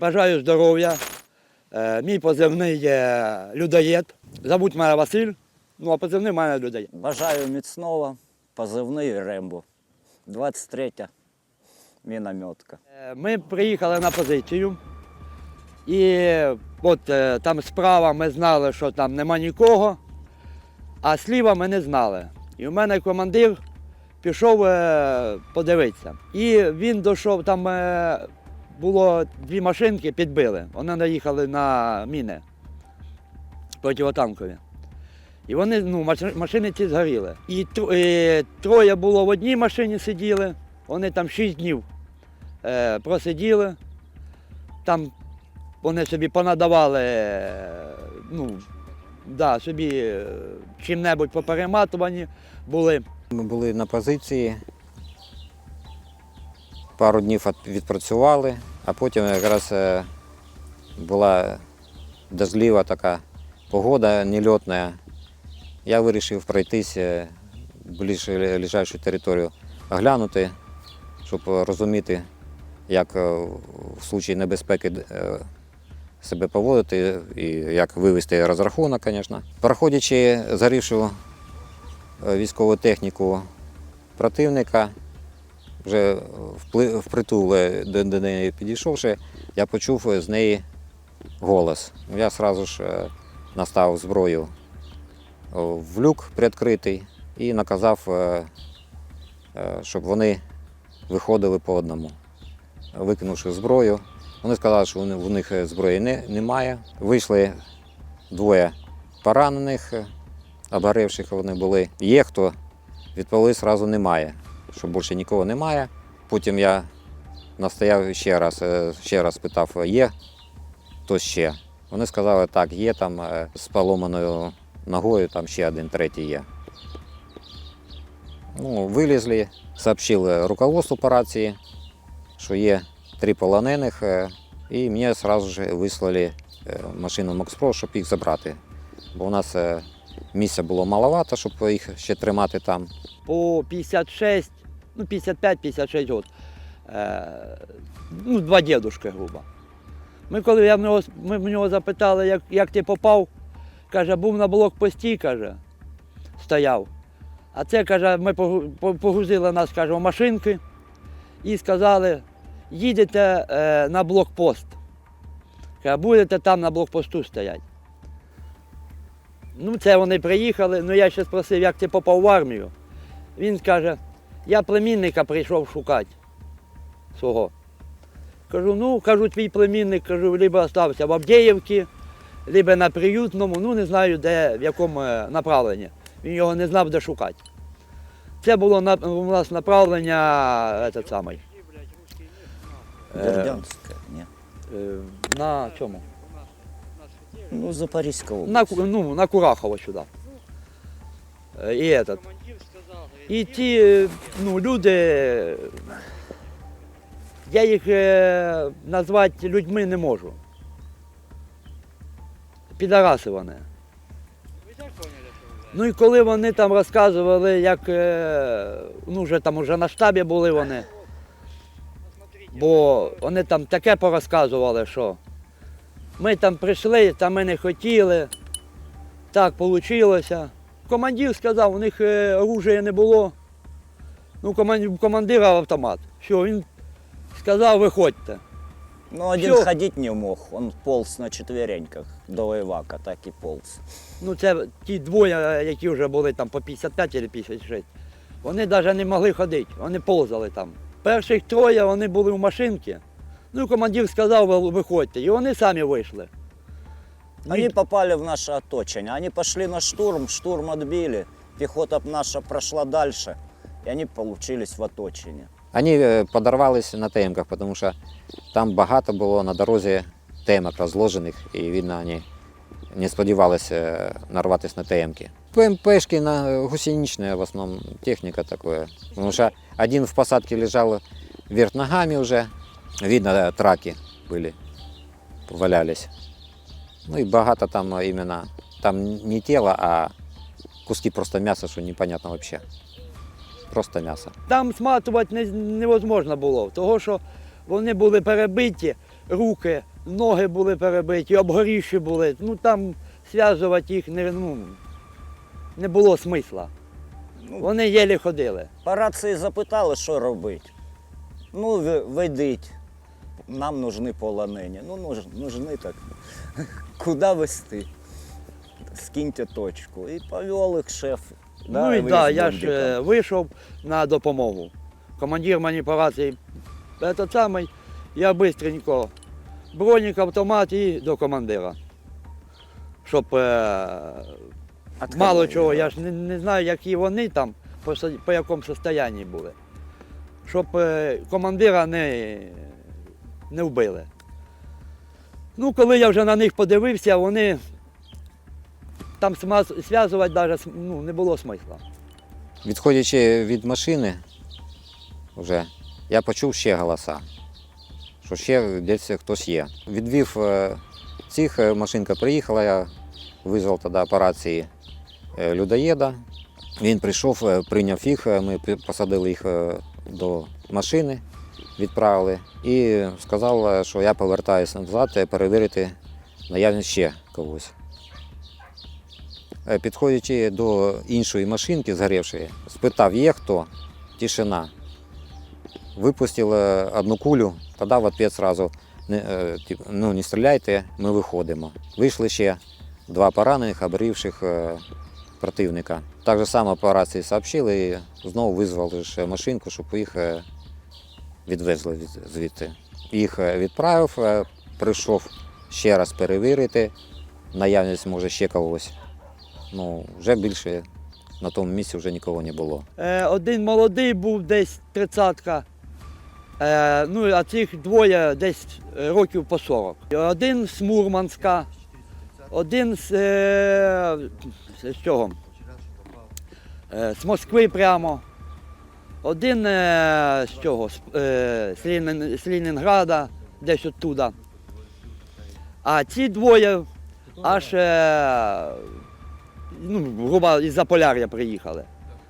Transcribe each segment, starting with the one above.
Бажаю здоров'я. Е, Мій позивний є людоєд. Зовуть мене Василь, ну а позивний мене людоєд. Бажаю міцного, позивний Рембо. 23 мінометка. Е, Ми приїхали на позицію. І от е, там справа ми знали, що там нема нікого, а сліва ми не знали. І в мене командир пішов подивитися. І він дійшов, там було дві машинки, підбили. Вони наїхали на міни противотанкові. І вони, ну, машини ці згоріли. І е, троє було в одній машині сиділи, вони там шість днів е, просиділи. Там вони собі понадавали, е, ну, да, собі е, чим-небудь поперематувані були. Ми були на позиції, пару днів відпрацювали, а потім якраз е, була дождлива така погода нельотна. Я вирішив пройтися ближче лежачу територію, оглянути, щоб розуміти, як е, в случаї небезпеки е, себе поводити і як вивести розрахунок, звісно. Проходячи згорівшу е, військову техніку противника, вже впли- впритул е, до, неї підійшовши, я почув з неї голос. Я одразу ж е, наставив зброю е, в люк приоткритий і наказав, е, щоб вони виходили по одному. Викинувши зброю, вони сказали, що в них зброї не, немає. Вийшли двоє поранених, обгоревших вони були. Є хто, відповіли одразу немає, що більше нікого немає. Потім я настояв ще раз, е, ще раз питав, є хто ще. Вони сказали, так, є там е, з поломаною ногою, там ще один третій є. Ну, вилізли, сообщили руководству операції, що є три полонених, е, і мені одразу ж вислали машину Макспро, щоб їх забрати. Бо у нас місця було маловато, щоб їх ще тримати там. По 56, ну 55-56 років. Е, ну, два дідушки, грубо. Ми коли я в нього, ми в нього запитали, як, як ти попав, каже, був на блокпості, каже, стояв. А це, каже, ми погрузили нас, каже, в машинки і сказали, їдете е, на блокпост. Каже, будете там на блокпосту стояти. Ну, це вони приїхали, ну я ще спросив, як ти попав в армію. Він каже, я племінника прийшов шукати свого. Кажу, ну, кажу, твій племінник, кажу, либо остався в Авдіївці, либо на приютному, ну не знаю, де, в якому е, направленні. Він його не знав, де шукати. Це було на, у нас направлення этот самий, Е. Бердянська, ні. е, на чому? Ну, Запорізька область. На, Ку- ну, на Курахово сюди. Е, І, этот. І ті е, ну, люди, я їх е, назвати людьми не можу. Підараси вони. Ну і коли вони там розказували, як е, ну, вже там уже на штабі були вони, бо вони там таке порозказували, що ми там прийшли, та ми не хотіли. Так вийшло. Командир сказав, у них е, оружия не було. Ну, командир, командира автомат. Все, він сказав, виходьте. Ну, один Всё. ходить не мог, он полз на четвереньках до Івака, так і полз. Ну, це ті двоє, е, які вже були там по 55 чи 56. Вони навіть не могли ходити, вони ползали там. Перших троє вони були в машинці. Ну, командир сказав, виходьте. І вони самі вийшли. Ну, Они і- попали в наше оточение. Они пошли на штурм, штурм отбили. Пехота наша прошла дальше, и они получились в оточении. Вони е, подорвались на темках, тому що там багато було на дорозі темок розложених, і видно, вони не сподівалися е, нарватися на темки. ПМПшки на гусеничная в основном техника такое. Потому что один в посадке лежал вверх ногами уже, видно, э, траки были, валялись. Ну и багато там э, именно, там не тело, а куски просто мяса, что непонятно вообще. Просто мясо. Там сматувати не, невозможно було, тому що вони були перебиті, руки, ноги були перебиті, обгорівші були. Ну там зв'язувати їх не, ну, не було смисла. Ну, Вони єлі ходили. По рації запитали, що робити. Ну, ви- ведіть. Нам нужны полонені. Ну, нуж, нужны так. Куди вести? Скиньте точку. І повел їх шеф. ну і да, я ж е, вийшов на допомогу. Командир рації, этот самий, я швидко бронік, автомат і до командира. Щоб е, От мало чого, їх? я ж не, не знаю, які вони там, по, со- по якому стані були. Щоб е, командира не, не вбили. Ну, коли я вже на них подивився, вони там зв'язувати навіть ну, не було смисла. Відходячи від машини, вже, я почув ще голоса, що ще десь хтось є. Відвів е, цих, е, машинка приїхала, я визвав тоді по рації е, людоєда. Він прийшов, прийняв їх, ми посадили їх до машини, відправили і сказав, е, що я повертаюся назад е, перевірити наявність ще когось. Е, Підходячи до іншої машинки згорівшої, спитав, є хто? Тишина. Випустив е, одну кулю, тоді в відповідь не, е, ну, не стріляйте, ми виходимо. Вийшли ще два поранених, обрівших е, противника. Так же само по рації сообщили і знову визвали машинку, щоб їх відвезли від- звідти. Їх е, відправив, е, прийшов ще раз перевірити наявність може ще когось. Ну, вже більше на тому місці вже нікого не було. Е, один молодий був десь тридцатка, е, ну а цих двоє десь років по 40. Один з Мурманська, один з, з? Е, з Москви прямо. Один е, з? З, е, з, Ленінграда, десь оттуда. А ці двоє аж е, ну, грубо із Заполяр'я приїхали.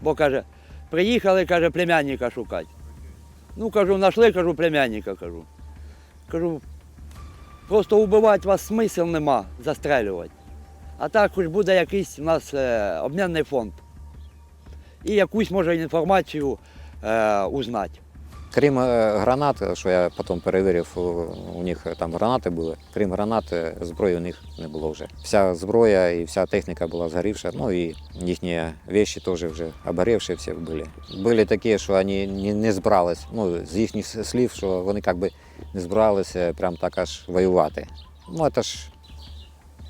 Бо каже, приїхали, каже, племянника шукати. Ну, кажу, знайшли, кажу, племянника, кажу. Кажу, просто вбивати вас смисл нема, застрелювати. А так хоч буде якийсь у нас обмінний фонд. І якусь може інформацію е, узнати. Крім е, гранат, що я потім перевірив, у- них там гранати були. Крім гранат, е, зброї у них не було вже. Вся зброя і вся техніка була згорівша, ну і їхні речі теж вже обгорівші всі були. Були такі, що вони не, збирались, ну, з їхніх слів, що вони як би не збиралися прям так аж воювати. Ну, це ж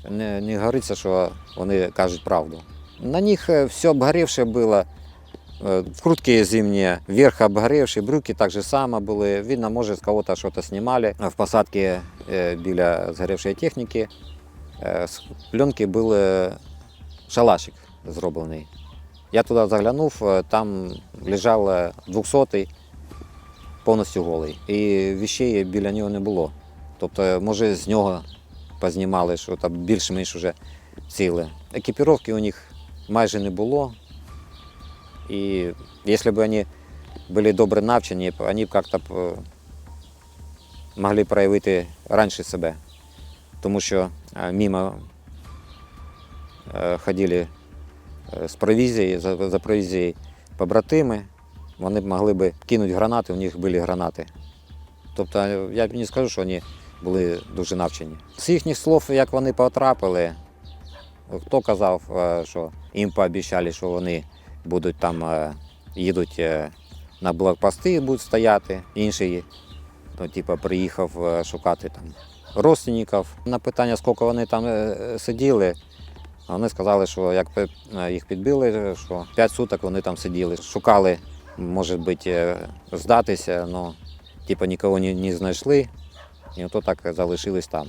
не, не говориться, що вони кажуть правду. На них е, все обгорівше було. Э, Куртки зимние, верх обгоревшие, брюки так же само были. Видно, может, с кого-то что-то снимали. В посадке э, біля згоревшої техніки э, з пленки був е, шалашик зроблений. Я туди заглянув, е, там лежав е, 200-й, повністю голий. І віщей біля нього не було. Тобто, може, з нього познімали, що там більш-менш вже ціле. Екіпіровки у них майже не було. І якщо б вони були добре навчені, вони б як-то б е, могли проявити раніше себе. Тому що е, мимо е, ходили з провізією, за, провізією побратими, вони б могли б кинути гранати, у них були гранати. Тобто я б не скажу, що вони були дуже навчені. З їхніх слов, як вони потрапили, хто казав, е, що їм пообіцяли, що вони будуть там, е, їдуть е, на блокпости, будуть стояти. Інший, ну, типу, приїхав е, шукати там родственників. На питання, скільки вони там сиділи, вони сказали, що як їх підбили, що 5 суток вони там сиділи. Шукали, може бути, здатися, але типу, нікого не, знайшли. І ото так залишились там.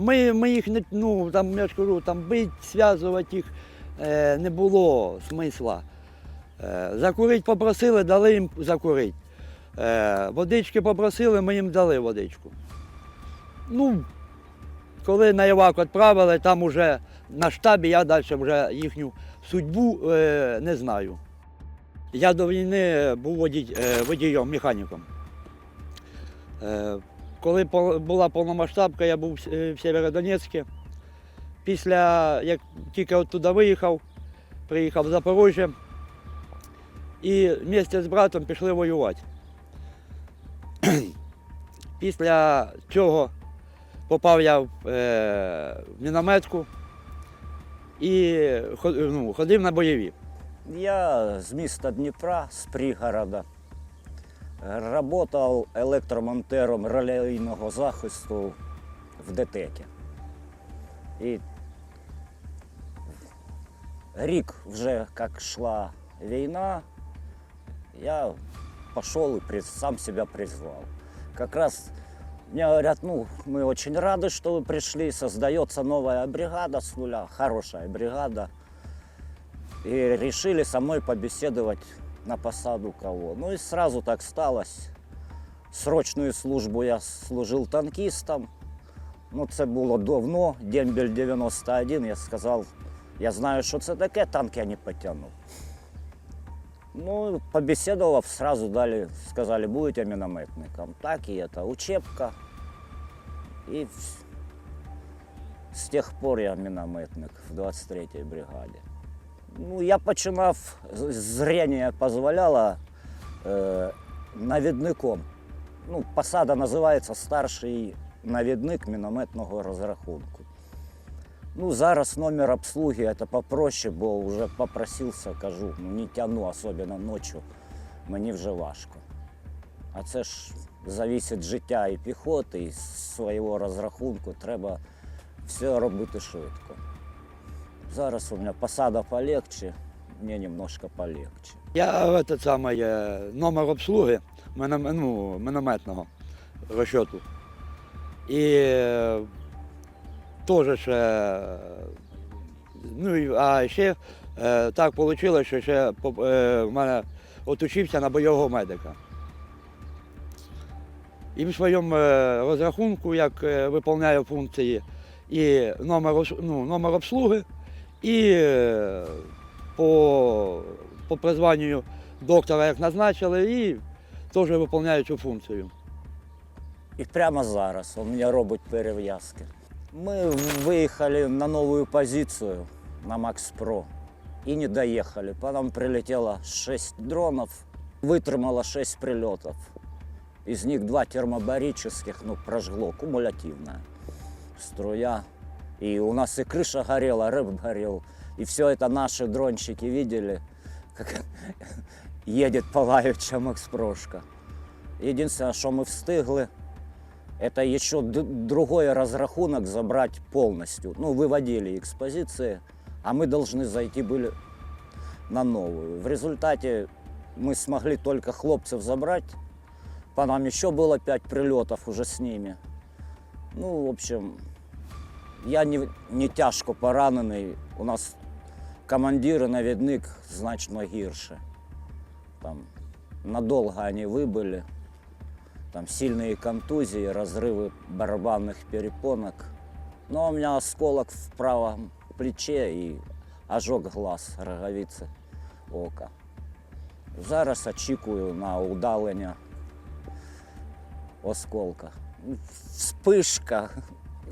Ми, ми їх не, ну, там, я ж кажу, там бить, зв'язувати їх не було смисла. Е, закурить попросили, дали їм закурити. Е, водички попросили, ми їм дали водичку. Ну, коли на Івак відправили, там уже на штабі я далі вже їхню судьбу е, не знаю. Я до війни був водієм, механіком. Коли була повномасштабка, я був в Сєвєродонецьку. Після як тільки оттуда виїхав, приїхав в Запорожжя і вместе з братом пішли воювати. Після цього попав я в, е, в мінометку і ну, ходив на бойові. Я з міста Дніпра, з пригорода. Работав електромонтером релейного захисту в ДТЕКі. І рік вже як йшла війна, я пошел и при- сам себя призвал. Как раз мне говорят, ну, мы очень рады, что вы пришли, создается новая бригада с нуля, хорошая бригада. И решили со мной побеседовать на посаду кого. Ну и сразу так сталося. Срочную службу я служив танкістом. Ну, це було давно, дембель 91. Я сказав, я знаю, що це таке, танк я не потягну. Ну, побеседовав, сразу дали, сказали, будете минометником. Так и это, учебка. И с тех пор я минометник в 23-й бригаді. Ну, я починав, зрення дозволяло е, навідником. Ну, посада називається старший навідник мінометного розрахунку. Ну, зараз номер обслуги це попроще, бо вже попросився, кажу, ну не тяну, особливо ночі, мені вже важко. А це ж завісить життя і піхоти, і свого розрахунку треба все робити швидко. Зараз у мене посада полегче, мені немножко полегче. Я этот самий, е, номер обслуги мином- ну, розчету. І теж ще, ну, а ще е, так вийшло, що ще е, в мене отучився на бойового медика. І в своєму е, розрахунку, як виконує функції і номер, ну, номер обслуги, і по, по призванню доктора, як назначили, і теж виконує цю функцію. І прямо зараз он мені робить перев'язки. Ми виїхали на нову позицію на Макс Про і не доїхали. По нам прилетіло 6 дронів, витримало 6 прильотів. Із них два термобарических, ну, прожгло, кумулятивная струя. И у нас и крыша горела, рыб горел. И все это наши дрончики видели, как едет палаюча Макспрошка. Единственное, что мы встигли, это еще д- другой разрахунок забрать полностью. Ну, выводили экспозиции, а мы должны зайти были на новую. В результате мы смогли только хлопцев забрать. По нам еще было пять прилетов уже с ними. Ну, в общем, я не, не тяжко поранений. У нас командир і навідник значно гірше. Там надолго они выбыли. Там сильные контузии, разрывы барабанных перепонок. Но у меня осколок в правом плече и ожог глаз, роговиці ока. Зараз очікую на удалення осколка. Вспышка,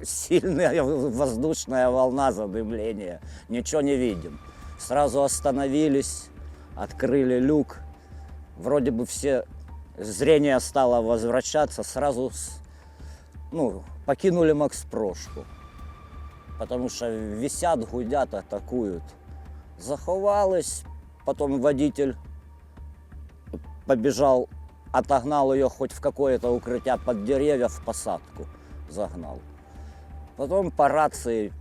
сильная воздушная волна задымления. Ничего не видим. Сразу остановились, открыли люк. Вроде бы все зрение стало возвращаться, сразу с- ну, покинули Макс Прошку. Потому что висят, гудят, атакуют. Заховались, потом водитель побежал, отогнал ее хоть в какое-то укрытие под деревья в посадку загнал. Потом по рации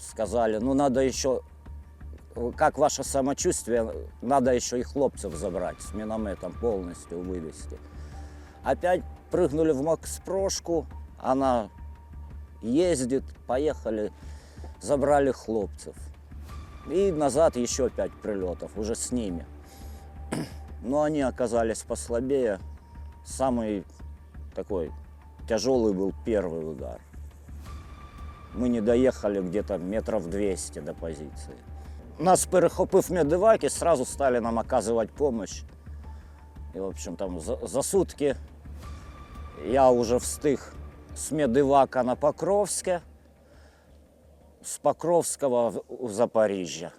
сказали, ну надо еще, как ваше самочувствие, надо еще и хлопцев забрать с минометом полностью вывести. Опять прыгнули в Макспрошку, она ездит, поехали, забрали хлопцев. И назад еще пять прилетов, уже с ними. Но они оказались послабее. Самый такой тяжелый был первый удар. Мы не доехали где-то метров 200 до позиции. нас перехопив медивак і сразу стали нам оказувати помощь. І, в общем, там за, за сутки я вже встиг з медивака на Покровське, з Покровського в, в Запоріжжя.